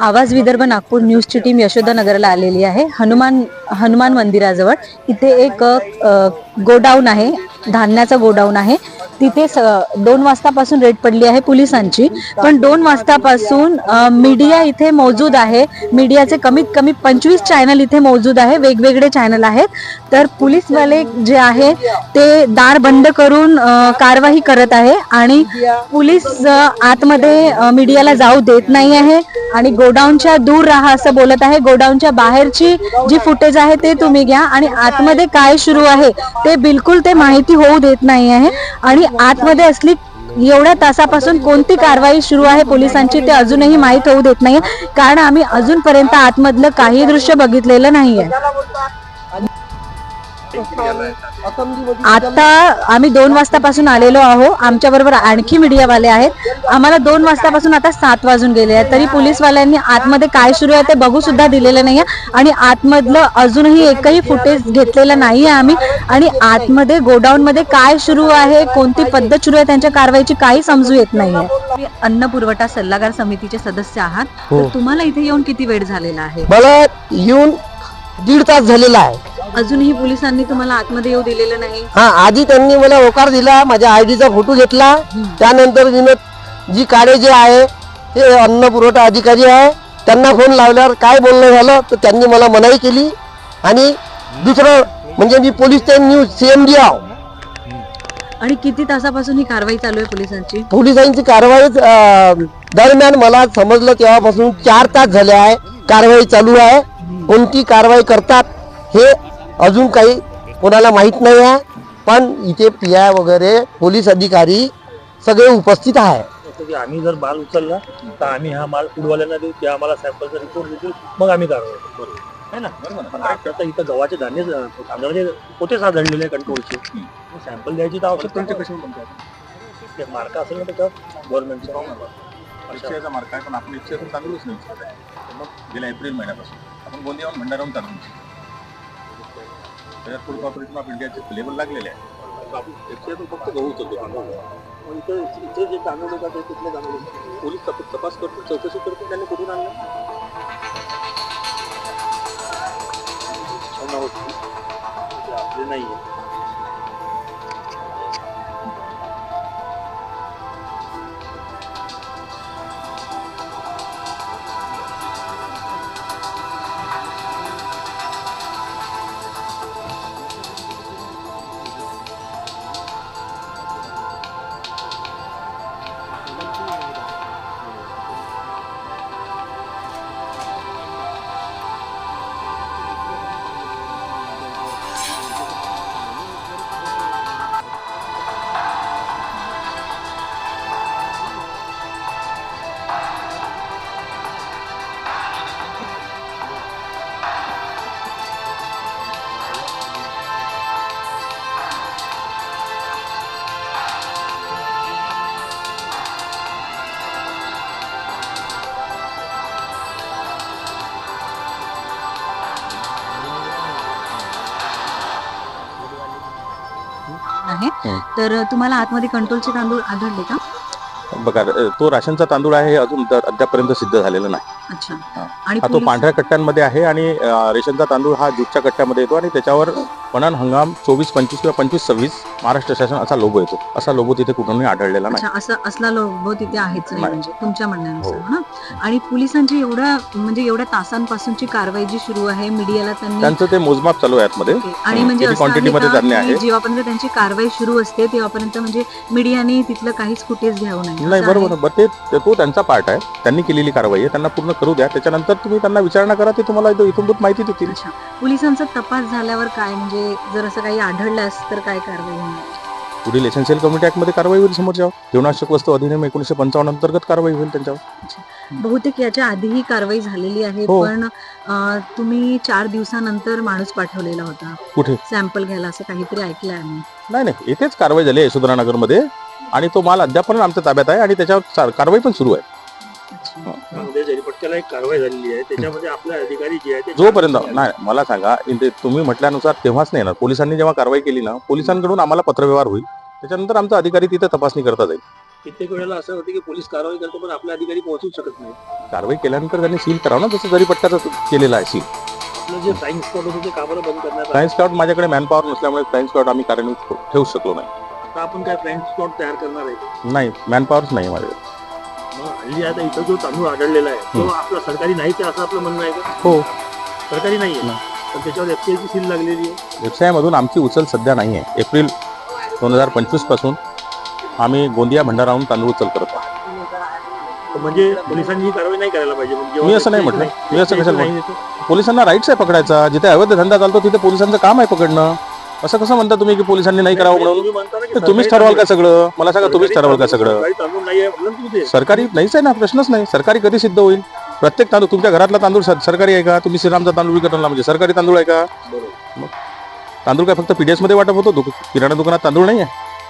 आवाज विदर्भ नागपूर न्यूजची टीम यशोदानगरला आलेली आहे. हनुमान हनुमान मंदिराजवळ. इथे एक गोडाऊन आहे. धान्याचा गोडाऊन आहे. तिथे स दोन वाजतापासून रेड पडली आहे पोलिसांची. पण दोन वाजतापासून मीडिया इथे मौजूद आहे. मीडियाचे कमीत कमी पंचवीस चॅनल इथे मौजूद आहे. वेगवेगळे चॅनल आहेत. तर पोलीसवाले जे आहे ते दार बंद करून कारवाई करत आहे. आणि पोलीस आतमध्ये मीडियाला जाऊ देत नाही आहे. आणि गोडाऊनच्या दूर राहा असं बोलत आहे. गोडाऊनच्या बाहेरची जी फुटेज आहे ते तुम्ही घ्या. आणि आतमध्ये काय सुरू आहे ते बिलकुल ते माहिती होऊ देत नाही आहे. आणि आतमध्ये असली एवढ्या तासापासून कोणती कारवाई सुरू आहे पोलिसांची ते अजूनही माहीत होऊ देत नाही कारण आम्ही अजूनपर्यंत आतमधलं काही दृश्य बघितलेलं नाहीये आता आम्ही दोन वाजतापासून आलेलो आहो. आमच्या बरोबर आणखी मीडियावाले आहेत. आम्हाला दोन वाजतापासून आता सात वाजून गेले आहेत. तरी पोलीसवाल्यांनी आतमध्ये काय सुरू आहे ते बघू सुद्धा दिलेलं नाहीये. आणि आतमधलं अजूनही एकही फुटेज घेतलेलं नाहीये आम्ही. आणि आतमध्ये गोडाऊन मध्ये काय सुरू आहे कोणती पद्धत सुरू आहे त्यांच्या कारवाईची काही समजू येत नाहीये. तुम्ही अन्न पुरवठा सल्लागार समितीचे सदस्य आहात. हो. तर तुम्हाला इथे येऊन किती वेळ झालेला आहे? मला येऊन दीड तास झालेला आहे. अजूनही पोलिसांनी तुम्हाला आतमध्ये येऊ दिलेलं नाही? हा आधी त्यांनी मला होकार दिला माझ्या आयडीचा फोटो घेतला. त्यानंतर जी काळे जे आहे ते अन्न पुरवठा अधिकारी आहे त्यांना फोन लावल्यावर काय बोलणं झालं तर त्यांनी मला मनाई केली. आणि दुसरं म्हणजे मी पोलीस न्यूज सीएमडी आहो. आणि किती तासापासून ही कारवाई चालू आहे पोलिसांची? पोलिसांची कारवाई अं, दरम्यान मला समजलं तेव्हापासून चार तास झाले आहे. कारवाई चालू आहे. कोणती कारवाई करतात हे अजून काही कोणाला माहीत नाही आहे. पण इथे पी आय वगैरे पोलीस अधिकारी सगळे उपस्थित आहे. जसं की आम्ही जर माल उचलला तर आम्ही हा माल फूडवाल्यांना देऊ ते आम्हाला सॅम्पलचा रिपोर्ट देतील मग आम्ही कारवाई करू. बरोबर. आहे ना? पण आता इथं गव्हाचे धान्य तांदळाचे पोते साधळलेले कंट्रोलचे. सॅम्पल द्यायची तर नाही. कसे म्हणतात ते मार्क असेल ना त्याच्यावर गव्हर्नमेंटचा इच्छेचा मार्ग आहे पण आपण इच्छेतून चांगलंच नाही आहे मग गेल्या एप्रिल महिन्यापासून. आपण गोंदियाहून भंडाराहून चालू त्याच्यात फूड कॉर्पोरेशन ऑफ इंडियाचे लेबल लागलेले आहे. आपण फक्त गहू उचलतो इथं इथे जे तांदूळ येतात ते कुठले तांदूळ येतात? पोलीस तपास तपास करतील चौकशी करतील त्यांनी कुठून आणलं? आपले नाही आहे आहे. तर तुम्हाला आतमध्ये कंट्रोलचे तांदूळ आढळले का? बघा तो राशनचा तांदूळ आहे हे अजून अद्यापर्यंत सिद्ध झालेला नाही. अच्छा हा. आणि हा तो पोलीस- पांढऱ्या कट्ट्यांमध्ये आहे आणि अ, रेशनचा तांदूळ हा ज्यूटच्या कट्ट्यामध्ये येतो आणि त्याच्यावर पणन हंगाम चोवीस पंचवीस किंवा पंचवीस सव्वीस महाराष्ट्र शासन असा लोगो येतो असा लोगो तिथे कुठूनही आढळलेला नाही अच्छा असं असला लोगो तिथे आहेच नाही नाही. म्हणजे तुमच्या म्हणण्यानुसार हो. ना आणि पोलिसांची एवढ्या म्हणजे एवढ्या तासांपासूनची कारवाई जी सुरू आहे मीडियाला त्यांनी त्यांचं ते मोजमाप चालू आहे आतमध्ये ओके. आणि हं, म्हणजे किती असं आहे मध्ये का धान्य की आहे? जेव्हापर्यंत त्यांची कारवाई सुरू असते तेव्हापर्यंत म्हणजे मीडियाने तिथलं काहीच फुटेज घ्यावं नाही नाही असं आहे? बरोबर बरं ते ते- तो त्यांचा पार्ट आहे त्यांनी केलेली कारवाई आहे त्यांना पूर्ण करू द्या. त्याच्यानंतर तुम्ही त्यांना विचारणा करा ते तुम्हाला इथं इथून माहिती देतील. पोलिसांचा तपास झाल्यावर काय? म्हणजे जर असं काही आढळल्यास तर काय कारवाई होणार? पुढील एसेन्शियल कम्युनिटी ऍक्टमध्ये कारवाई होईल समोरच्या जीवनावश्यक वस्तू अधिनियम एकोणीशे पंचावन्न अंतर्गत कारवाई होईल त्यांच्यावर. बहुतेक याच्या आधीही कारवाई झालेली आहे हो. पण अं, तुम्ही चार दिवसानंतर माणूस पाठवलेला होता. कुठे? सॅम्पल घ्यायला असं काहीतरी ऐकलंय आम्ही. नाही नाही. इथेच कारवाई झाली आहे यशोधरानगरमध्ये आणि तो माल अद्याप पण आमच्या ताब्यात आहे आणि त्याच्यावर चा- कारवाई पण सुरू आहे. त्यामध्ये जरीपट्ट्याला एक कारवाई झालेली आहे. त्याच्यामध्ये आपले अधिकारी जे आहे ते जोपर्यंत नाही मला सांगा तुम्ही म्हटल्यानुसार तेव्हाच नाही येणार पोलिसांनी जेव्हा कारवाई केली ना पोलिसांकडून आम्हाला पत्रव्यवहार होईल. त्याच्यानंतर आमचा अधिकारी तिथे तपासणी करता जाईल. कित्येक वेळेला असं होतं की पोलीस कारवाई करतो पण आपले अधिकारी पोहोचू शकत नाही. कारवाई केल्यानंतर त्यांनी सील करावं ना जसं जरी पट्ट्याचं केलेलं आहे सील. आपलं जे स्पॉट होतं ते का बरं बंद करण्यात आलं? फ्लाईंग स्कॉट माझ्याकडे मॅनपॉवर नसल्यामुळे फ्लाईंग स्कॉट आम्ही कार्यान्वित ठेवू शकलो नाही. आता आपण काय फ्लाइंग स्पॉट तयार करणार आहे? नाही मॅनपॉवरच नाही माझ्याकडे. मग हल्ली आता इथं जो तांदूळ आढळलेला आहे तो आपला सरकारी नाहीच आहे असं आपलं म्हणणं आहे का? हो. सरकारी नाही. आहे पण त्याच्यावर एफसीआयची सील लागलेली आहे. व्यवसायामधून आमची उचल सध्या नाही आहे एप्रिल दोन हजार पंचवीसपासून आम्ही गोंदिया भंडाराहून तांदूळ उचल करत आहोत. म्हणजे पोलिसांनी ही कारवाई नाही करायला पाहिजे मी असं नाही म्हटलं. मी असं कशाला नाही. पोलिसांना राईट्स आहे पकडायचा. जिथे अवैध धंदा चालतो तिथे पोलिसांचं काम आहे पकडणं. असं कसं म्हणता तुम्ही की पोलिसांनी नाही करावं म्हणून? तुम्हीच ठरवाल का सगळं? मला सांगा तुम्हीच ठरवाल का सगळं? सरकारी नाहीच आहे ना प्रश्नच नाही. सरकारी कधी सिद्ध होईल? प्रत्येक तांदूळ तुमच्या घरातला तांदूळ सर- सरकारी आहे का? तुम्ही श्रीरामचा तांदूळ विकत आणला म्हणजे सरकारी तांदूळ आहे का? तांदूळ काय फक्त पीडीएसमध्ये वाटप होतो? किराणा दुकानात तांदूळ नाही आहे